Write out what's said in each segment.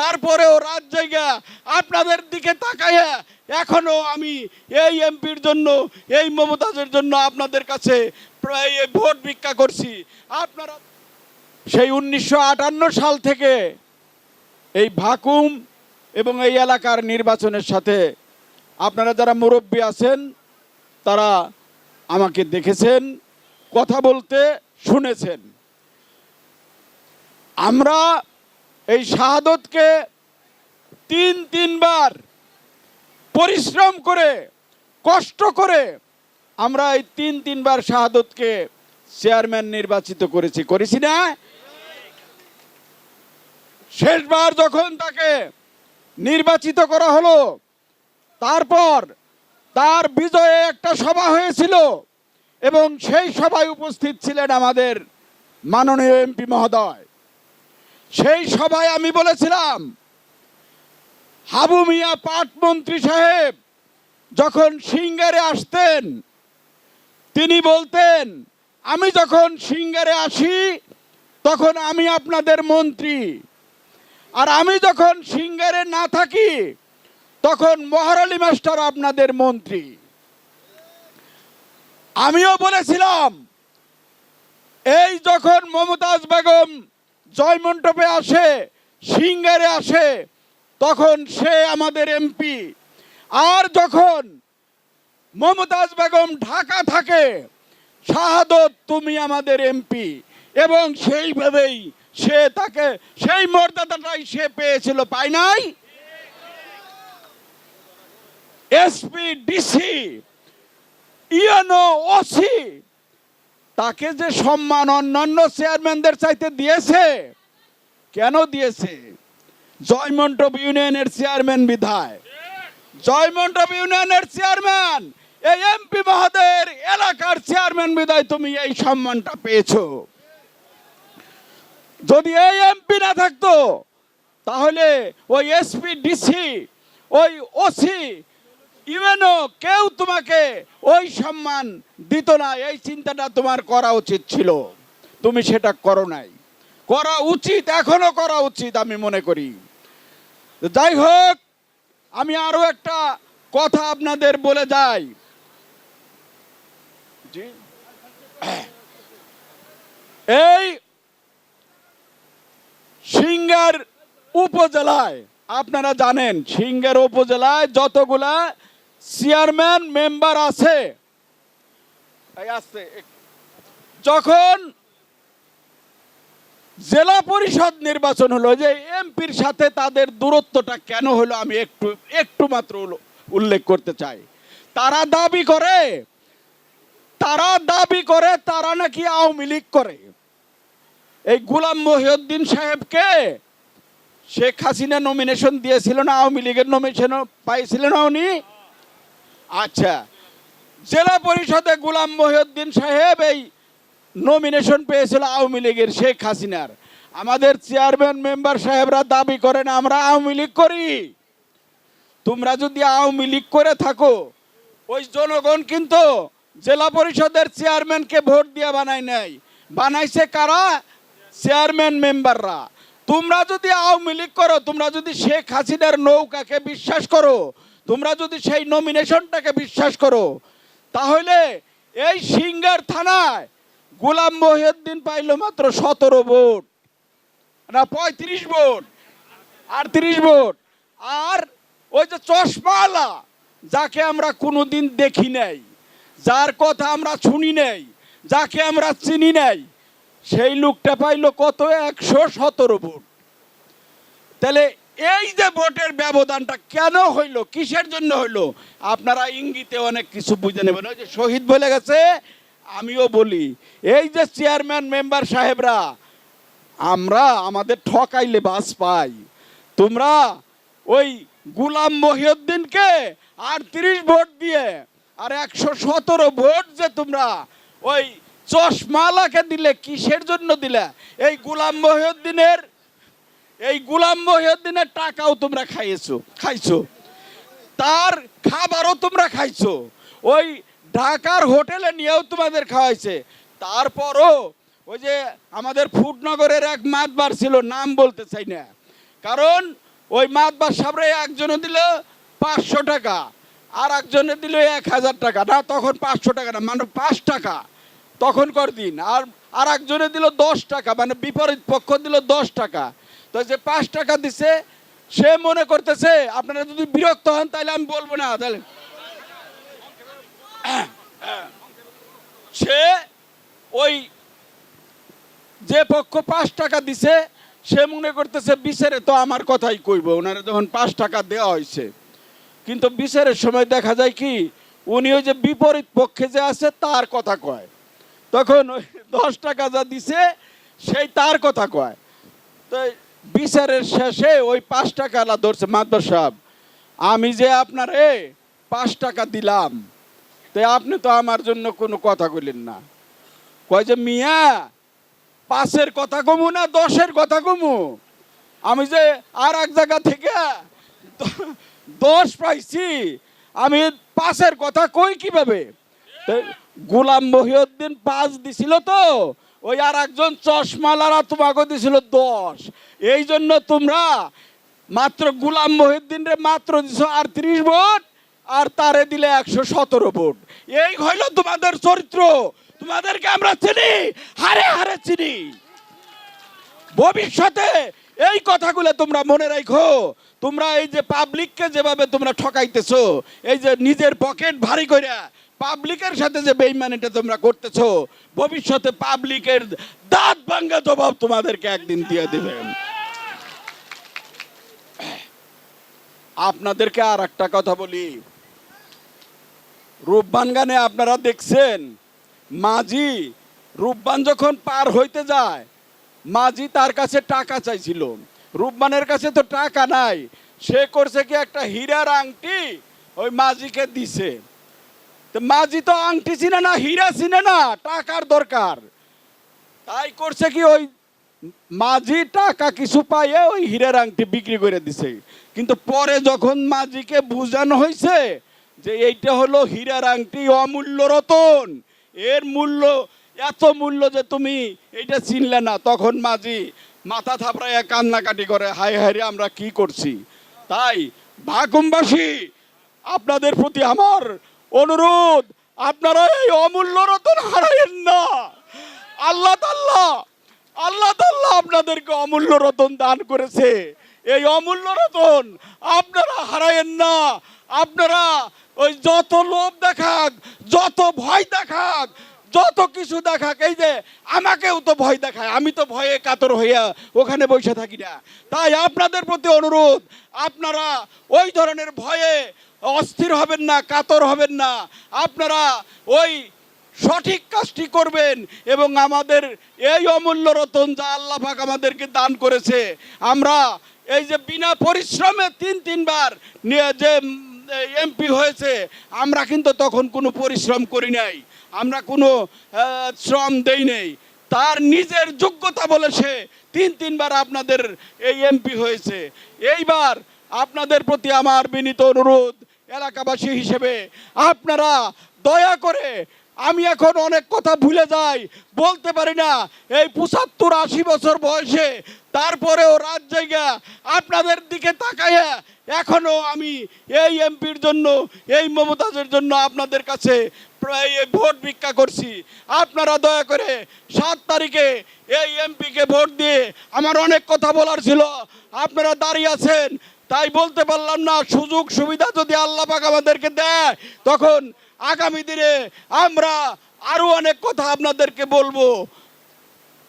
তারপরেও রাত জায়গা আপনাদের দিকে তাকাইয়া এখনও আমি এই এমপির জন্য, এই মমতাজের জন্য আপনাদের কাছে প্রায় ভোট ভিক্ষা করছি। আপনারা সেই উনিশশো আটান্ন সাল থেকে এই ভাকুম এবং এই এলাকার নির্বাচনের সাথে আপনারা যারা মুরব্বী আছেন, তারা আমাকে দেখেছেন, কথা বলতে শুনেছেন। আমরা এই শাহাদতকে তিন, তিনবার পরিশ্রম করে, কষ্ট করে আমরা এই তিন, তিনবার শাহাদতকে চেয়ারম্যান নির্বাচিত করেছি। করেছি না? শেষবার যখন তাকে নির্বাচিত করা হলো, তারপর তার বিজয়ে একটা সভা হয়েছিল এবং সেই সভায় উপস্থিত ছিলেন আমাদের মাননীয় এমপি মহোদয়। সেই সভায় আমি বলেছিলাম, হাবু মিয়া পাট মন্ত্রী সাহেব যখন সিঙ্গারে আসতেন, তিনি বলতেন, আমি যখন সিঙ্গারে আসি, তখন আমি আপনাদের মন্ত্রী। আর আমি যখন সিঙ্গারে না থাকি, তখন মহারালী মাস্টার আপনাদের মন্ত্রী। আমিও বলেছিলাম, এই যখন মমতাজ বেগম জয়মন্টপে আসে, সিঙ্গারে আসে, তখন সে আমাদের এমপি। আর যখন মমতাজ বেগম ঢাকা থাকে, শাহাদত তুমি আমাদের এমপি। এবং সেইভাবেই সে তাকে, সেই মর্যাদাটাই সে পেয়েছিল পাই নাই? এসপি, ডিসি ইএনও ওসি তাকে যে সম্মান অন্যান্য চেয়ারম্যানদের চাইতে দিয়েছে? কেন দিয়েছে? জয়মন্টপ ইউনিয়নের চেয়ারম্যান বিধায়। জয়মন্টপ ইউনিয়নের চেয়ারম্যান, এই এমপি মহোদয়ের এলাকার চেয়ারম্যান বিধায় তুমি এই সম্মানটা পেয়েছ। যদি এই এমপি না থাকতো, তাহলে ওই এসপি, ডিসি, ওই ওসি ইভেনও কেউ তোমাকে ওই সম্মান দিত না, এই চিন্তাটা তোমার করা উচিত ছিল। তুমি সেটা করো নাই। করা উচিত, এখনও করা উচিত আমি মনে করি। যাই হোক, আমি আরও একটা কথা আপনাদের বলে যাই। এই সিঙ্গার উপজেলায়, আপনারা জানেন, সিঙ্গার উপজেলায় যতগুলা চেয়ারম্যান মেম্বার আছে। যখন জেলা পরিষদ নির্বাচন হলো, যে এমপির সাথে তাদের দূরত্বটা কেন হলো আমি একটু একটু মাত্র উল্লেখ করতে চাই। তারা দাবি করে, তারা দাবি করে, তারা নাকি আওয়ামী লীগ করে। এই গুলাম মহিউদ্দিন সাহেবকে শেখ হাসিনা নমিনেশন দিয়েছিল না, আওয়ামী লীগের নমিনেশন পাইছিলেন উনি। আচ্ছা। জেলা পরিষদে গুলাম মহিউদ্দিন সাহেব এই নমিনেশন পেয়েছিল আওয়ামী লীগের শেখ হাসিনার। আমাদের চেয়ারম্যান মেম্বার সাহেবরা দাবি করেন, আমরা আওয়ামী লীগ করি। তোমরা যদি আওয়ামী লীগ করে থাকো, ওই জনগণ কিন্তু জেলা পরিষদের চেয়ারম্যানকে ভোট দিয়ে বানায় নাই। বানাইছে কারা? চেয়ারম্যান মেম্বাররা তোমরা যদি আওয়ামী লীগ করো, তোমরা যদি শেখ হাসিনার নৌকাকে বিশ্বাস করো তোমরা যদি সেই নমিনেশনটাকে বিশ্বাস করো, তাহলে এই সিঙ্গার থানায় গোলাম মহিউদ্দিন পাইল মাত্র সতেরো ভোট। না, পঁয়ত্রিশ ভোট, আটত্রিশ ভোট। আর ওই যে চশমালা যাকে আমরা কোনোদিন দেখি নাই, যার কথা আমরা শুনি নাই, যাকে আমরা চিনি নাই, সেই লোকটা পাইলো কত? একশো সতেরো ভোট। তাহলে এই যে ভোটের ব্যবধানটা কেন হইল? কিসের জন্য হইল? আপনারা ইঙ্গিতে অনেক কিছু বুঝে নেবেন। ওই যে শহীদ বলে গেছে, আমিও বলি, এই যে চেয়ারম্যান, মেম্বার সাহেবরা, আমরা আমাদের ঠকাইলে বাস পাই। তোমরা ওই গুলাম মহিউদ্দিনকে আর তিরিশ ভোট দিয়ে আর একশো সতেরো ভোট যে তোমরা ওই চশমালাকে দিলে, কিসের জন্য দিলে? এই গুলাম মহিউদ্দিনের এই গুলাম মহিউদ্দিনের টাকাও তোমরা খাইয়েছো, খাইছো। তার খাবারও তোমরা খাইছো। ওই ঢাকার হোটেলে নিয়েও তোমাদের খাওয়াইছে। তারপরও ওই যে আমাদের ফুটনগরের এক মাতবার ছিল, নাম বলতে চাই না। কারণ ওই মাতবার সাবরে একজনে দিল পাঁচশো টাকা, আর একজনে দিল এক হাজার টাকা। না, তখন পাঁচশো টাকা না মানে পাঁচ টাকা তখন কর দিন। আর আর একজনে দিল দশ টাকা মানে বিপরীত পক্ষ দিল দশ টাকা। তো যে পাঁচ টাকা দিছে, সে মনে করতেছে, আপনারা যদি বিরক্ত হন, তাহলে আমি বলব না, তাহলে সে ওই যে পক্ষ পাঁচ টাকা দিছে, সে মনে করতেছে, বিচারে তো আমার কথাই কইব। ওনারা যখন পাঁচ টাকা দেওয়া হয়েছে কিন্তু বিচারের সময় দেখা যায় কি, উনি ওই যে বিপরীত পক্ষে যে আছে, তার কথা কয়। তখন ওই দশ টাকা যা দিছে, সেই তার কথা কয়। তো বিচারের শেষে ওই পাঁচ টাকা টাকালা ধরছে মাদর সাহেব আমি যে আপনারে পাঁচ টাকা দিলাম, তো আপনি তো আমার জন্য কোনো কথা কইলেন না। কয় যে, মিয়া, পাঁচের কথা কমু না, দশের কথা কমু? আমি যে আর এক জায়গা থেকে দশ পাইছি, আমি পাঁচের কথা কই কীভাবে? গোলাম মহিউদ্দিন পাঁচ দিছিল তো ওই আর একজন চশমালারা তোমাকে দিছিল দশ। এই জন্য তোমরা মাত্র গুলাম মহিউদ্দিন রে মাত্র দিছো আর ত্রিশ ভোট, আর তারে দিলে একশো সতেরো ভোট। এই হইল তোমাদের চরিত্র। তোমাদেরকে আমরা চিনি, হারে হারে চিনি। ভবিষ্যতে এই কথাগুলো তোমরা মনে রাখো তোমরা এই যে পাবলিককে যেভাবে তোমরা ঠকাইতেছো, এই যে নিজের পকেট ভারী কইরা পাবলিকের সাথে যে বেইমানিটা তোমরা করতেছো, ভবিষ্যতে পাবলিকের দাঁত ভাঙ্গা জবাব তোমাদেরকে একদিন দিয়ে দেবেন আপনাদেরকে আর একটা কথা বলি। রূপবান গানে আপনারা দেখছেন, মাঝি, রূপবান যখন পার হইতে যায়, মাঝি তার কাছে টাকা চাইছিল। রূপবানের কাছে তো টাকা নাই, সে করছে কি একটা হীরার আংটি ওই মাঝিকে দিছে। মাঝি তো আংটি চিনে না, হীরা চিনে না, টাকার দরকার। তাই করছে কি ওই মাঝি টাকা কিছু পাইয়ে ওই হীরার আংটি বিক্রি করে দিছে। কিন্তু পরে যখন মাঝিকে বুঝানো হয়েছে যে এইটা হলো হীরার আংটি অমূল্য রতন, এর মূল্য, এত মূল্য যে তুমি এইটা চিনলে না, তখন মাঝি মাথা থাপড়াইয়া কান্নাকাটি করে, হায় হায় রে, আমরা কি করছি? তাই ভাকুমবাসী আপনাদের প্রতি আমার অনুরোধ, আপনারা এই অমূল্য রতন হারাইয়েন না। আল্লাহ তাল্লাহ আল্লাহ তাল্লাহ আপনাদেরকে অমূল্য রতন দান করেছে। এই অমূল্য রতন আপনারা হারায়েন না। আপনারা ওই যত লোভ দেখাক, যত ভয় দেখাক, যত কিছু দেখাক, এই যে আমাকেও তো ভয় দেখায়, আমি তো ভয়ে কাতর হইয়া ওখানে বসে থাকি না। তাই আপনাদের প্রতি অনুরোধ, আপনারা ওই ধরনের ভয়ে অস্থির হবেন না, কাতর হবেন না। আপনারা ওই সঠিক কাজটি করবেন এবং আমাদের এই অমূল্য রতন যা আল্লাহ পাক আমাদেরকে দান করেছে, আমরা এই যে বিনা পরিশ্রমে তিন, তিনবার নিয়ে যে এমপি হয়েছে, আমরা কিন্তু তখন কোনো পরিশ্রম করি নাই। আমরা কোনো শ্রম দেই নেই। তার নিজের যোগ্যতা বলে সে তিন, তিনবার আপনাদের এই এমপি হয়েছে। এইবার আপনাদের প্রতি আমার বিনীত অনুরোধ এলাকাবাসী হিসেবে আপনারা দয়া করে, আমি এখন অনেক কথা ভুলে যাই, বলতে পারি না, এই পঁচাত্তর আশি বছর বয়সে তারপরেও রাত জায়গা আপনাদের দিকে তাকাইয়া এখনও আমি এই এমপির জন্য, এই মমতাজের জন্য আপনাদের কাছে প্রায় ভোট ভিক্ষা করছি। আপনারা দয়া করে সাত তারিখে এই এমপিকে ভোট দিয়ে আমার অনেক কথা বলার ছিল। আপনারা দাঁড়িয়ে আছেন তাই বলতে পারলাম না, সুযোগ সুবিধা যদি আল্লাহ পাক আমাদেরকে দেয়, তখন আগামী দিনে আমরা আরও অনেক কথা আপনাদেরকে বলব।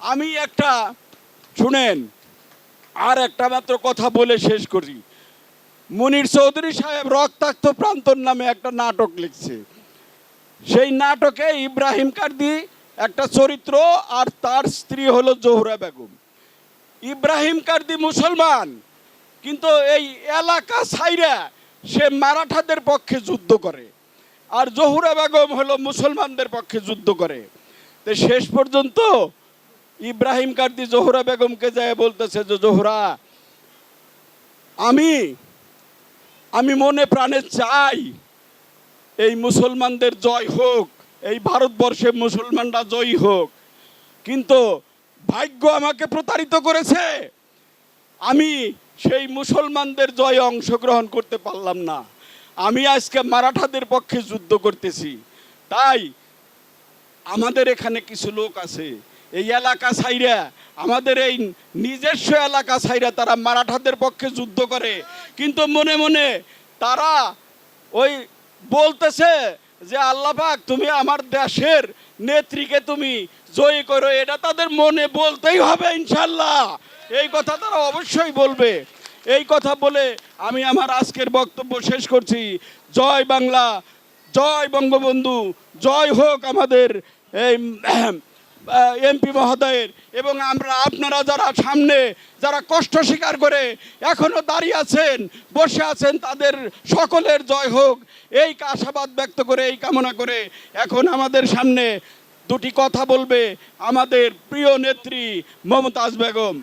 আমি একটা, শুনেন, আর একটা মাত্র কথা বলে শেষ করি। মুনির চৌধুরী সাহেব রক্তাক্ত প্রান্তর নামে একটা নাটক লিখছে। সেই নাটকে ইব্রাহিম কার্দি একটা চরিত্র আর তার স্ত্রী হলো জোহরা বেগম। ইব্রাহিম কার্দি মুসলমান কিন্তু এই এলাকা সাইরা সে মারাঠাদের পক্ষে যুদ্ধ করে। আর জহুরা বেগম হলো মুসলমানদের পক্ষে যুদ্ধ করে। তো শেষ পর্যন্ত ইব্রাহিম কার্দি জোহরা বেগমকে যায় বলতেছে যে, জোহরা, আমি আমি মনে প্রাণে চাই এই মুসলমানদের জয় হোক, এই ভারতবর্ষে মুসলমানরা জয়ী হোক। কিন্তু ভাগ্য আমাকে প্রতারিত করেছে। আমি সেই মুসলমানদের জয়ে অংশগ্রহণ করতে পারলাম না। আমি আজকে মারাঠাদের পক্ষে যুদ্ধ করতেছি। তাই আমাদের এখানে কিছু লোক আছে। এই এলাকা সাইরা আমাদের এই নিজস্ব এলাকা সাইরা তারা মারাঠাদের পক্ষে যুদ্ধ করে। কিন্তু মনে মনে তারা ওই বলতেছে যে আল্লাপাক তুমি আমার দেশের নেত্রীকে তুমি জয়ী করো। এটা তাদের মনে বলতেই হবে ইনশাল্লাহ। এই কথা তারা অবশ্যই বলবে। এই কথা বলে আমি আমার আজকের বক্তব্য শেষ করছি। জয় বাংলা, জয় বঙ্গবন্ধু, জয় হোক আমাদের এই এমপি মহোদয়ের। এবং আমরা, আপনারা যারা সামনে, যারা কষ্ট স্বীকার করে এখনও দাঁড়িয়ে আছেন, বসে আছেন, তাদের সকলের জয় হোক। এই আশাবাদ ব্যক্ত করে, এই কামনা করে এখন আমাদের সামনে দুটি কথা বলবে আমাদের প্রিয় নেত্রী মমতাজ বেগম।